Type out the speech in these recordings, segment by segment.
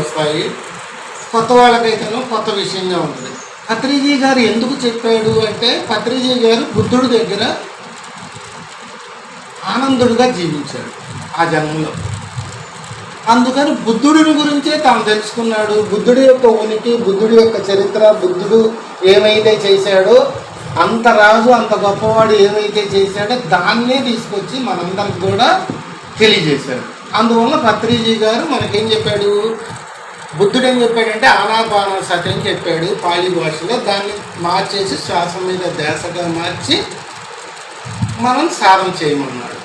వస్తాయి. కొత్త వాళ్ళకైతేనో కొత్త విషయంగా ఉంటుంది. పత్రిజీ గారు ఎందుకు చెప్పాడు అంటే పత్రిజీ గారు బుద్ధుడి దగ్గర ఆనందుడుగా జీవించాడు ఆ జన్మలో. అందుకని బుద్ధుడిని గురించే తాను తెలుసుకున్నాడు. బుద్ధుడి యొక్క ఉనికి బుద్ధుడి యొక్క చరిత్ర బుద్ధుడు ఏమైతే చేశాడో అంత రాజు అంత గొప్పవాడు ఏమైతే చేశాడో దాన్నే తీసుకొచ్చి మనందరికి కూడా తెలియజేశాడు. అందువల్ల పత్రిజీ గారు మనకేం చెప్పాడు? బుద్ధుడు ఏం చెప్పాడంటే ఆనాపాన సతి అని చెప్పాడు పాళీ భాషలో. దాన్ని మార్చేసి శ్వాస మీద దేశగా మార్చి మనం సాధన చేయమన్నాడు.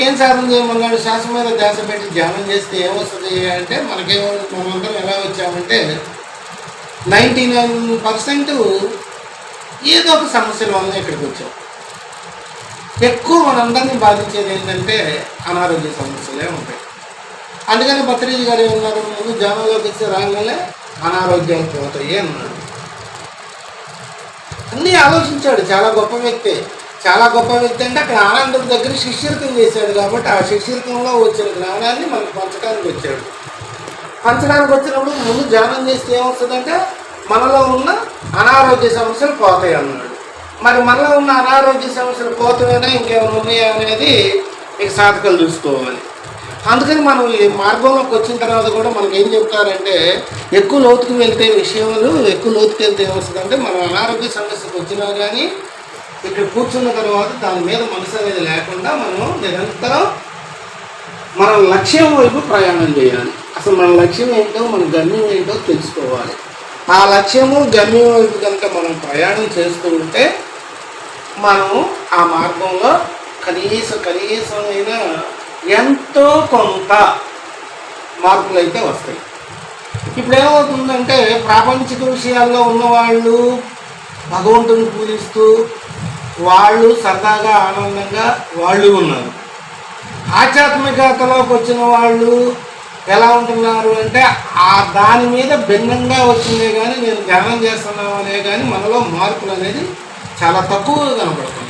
ఏం సాధన చేయమన్నాడు? శ్వాస మీద ధ్యాస పెట్టి ధ్యానం చేస్తే ఏమొస్తుంది అంటే మనకేమో మనందరం ఎలా వచ్చామంటే నైంటీ నైన్ పర్సెంట్ ఏదో ఒక సమస్యల వల్ల ఇక్కడికి వచ్చాం. ఎక్కువ మనందరినీ బాధించేది ఏంటంటే అనారోగ్య సమస్యలే ఉంటాయి. అందుకని భద్రీజీ గారు ఏమన్నారు? ముందు ధ్యానంలోకి వచ్చి రాగానే అనారోగ్యాలు పోతాయి అన్నాడు. అన్నీ ఆలోచించాడు. చాలా గొప్ప వ్యక్తి. చాలా గొప్ప వ్యక్తి అంటే అక్కడ ఆనందుడి దగ్గర శిష్యరికం చేశాడు కాబట్టి ఆ శిష్యరికంలో వచ్చిన జ్ఞానాన్ని మనకు పంచడానికి వచ్చాడు. పంచడానికి వచ్చినప్పుడు ముందు ధ్యానం చేస్తే ఏమొస్తుందంటే మనలో ఉన్న అనారోగ్య సమస్యలు పోతాయి అన్నాడు. మరి మనలో ఉన్న అనారోగ్య సమస్యలు పోతాయనే ఇంకేమైనా ఉన్నాయా అనేది ఇక సాధకాలు చూసుకోవాలి. అందుకని మనం ఈ మార్గంలోకి వచ్చిన తర్వాత కూడా మనకి ఏం చెప్తారంటే ఎక్కువ లోతుకు వెళ్తే విషయాలు ఎక్కువ లోతుకు వెళ్తే ఏమొస్తుందంటే మనం అనారోగ్య సమస్యకు వచ్చినా కానీ ఇక్కడ కూర్చున్న తర్వాత దాని మీద మనసు అనేది లేకుండా మనం నిరంతరం మన లక్ష్యం వైపు ప్రయాణం చేయాలి. అసలు మన లక్ష్యం ఏంటో మన గమ్యం ఏంటో తెలుసుకోవాలి. ఆ లక్ష్యము గమ్యం వైపు కనుక మనం ప్రయాణం చేస్తూ ఉంటే మనము ఆ మార్గంలో కనీసం కనీసమైన ఎంతో కొంత మార్పులు అయితే వస్తాయి. ఇప్పుడు ఏమవుతుందంటే ప్రాపంచిక విషయాల్లో ఉన్నవాళ్ళు భగవంతుని పూజిస్తూ వాళ్ళు సరదాగా ఆనందంగా వాళ్ళు ఉన్నారు. ఆధ్యాత్మికతలోకి వచ్చిన వాళ్ళు ఎలా ఉంటున్నారు అంటే ఆ దాని మీద భిన్నంగా వచ్చిందే కానీ నేను ధ్యానం చేస్తున్నాం అనే కానీ మనలో మార్పులు అనేది చాలా తక్కువగా కనబడుతుంది